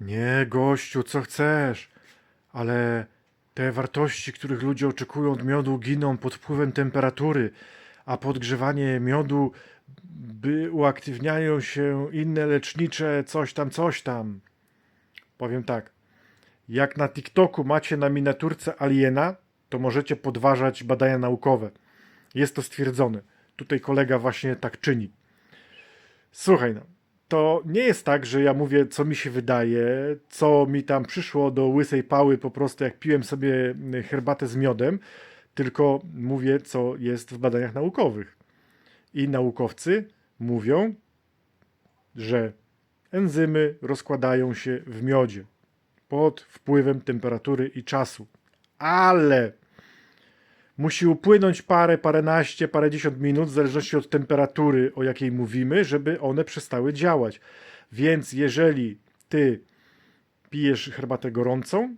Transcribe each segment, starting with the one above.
Nie, gościu, co chcesz, ale te wartości, których ludzie oczekują od miodu, giną pod wpływem temperatury, a podgrzewanie miodu, by uaktywniają się inne lecznicze, coś tam, coś tam. Powiem tak. Jak na TikToku macie na miniaturce aliena, to możecie podważać badania naukowe. Jest to stwierdzone. Tutaj kolega właśnie tak czyni. Słuchaj, no, to nie jest tak, że ja mówię, co mi się wydaje, co mi tam przyszło do łysej pały po prostu, jak piłem sobie herbatę z miodem, tylko mówię, co jest w badaniach naukowych. I naukowcy mówią, że enzymy rozkładają się w miodzie pod wpływem temperatury i czasu. Ale musi upłynąć parę, paręnaście, parędziesiąt minut, w zależności od temperatury, o jakiej mówimy, żeby one przestały działać. Więc jeżeli ty pijesz herbatę gorącą,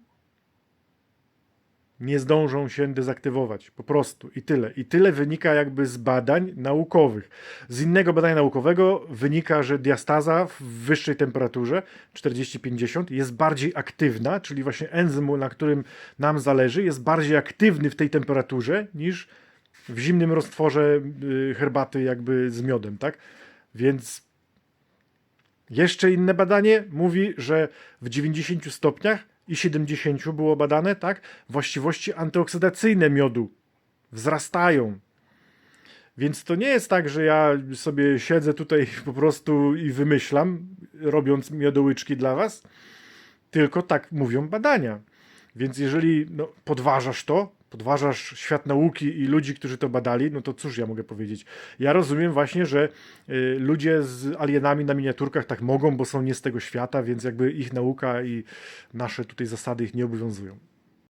nie zdążą się dezaktywować. Po prostu. I tyle. I tyle wynika jakby z badań naukowych. Z innego badania naukowego wynika, że diastaza w wyższej temperaturze 40-50 jest bardziej aktywna, czyli właśnie enzym, na którym nam zależy, jest bardziej aktywny w tej temperaturze niż w zimnym roztworze y, herbaty jakby z miodem, tak? Więc jeszcze inne badanie mówi, że w 90 stopniach i 70 było badane, tak? Właściwości antyoksydacyjne miodu wzrastają. Więc to nie jest tak, że ja sobie siedzę tutaj po prostu i wymyślam, robiąc miodołyczki dla was, tylko tak mówią badania. Więc jeżeli no, podważasz to, podważasz świat nauki i ludzi, którzy to badali, no to cóż ja mogę powiedzieć? Ja rozumiem właśnie, że y, ludzie z alienami na miniaturkach tak mogą, bo są nie z tego świata, więc jakby ich nauka i nasze tutaj zasady ich nie obowiązują.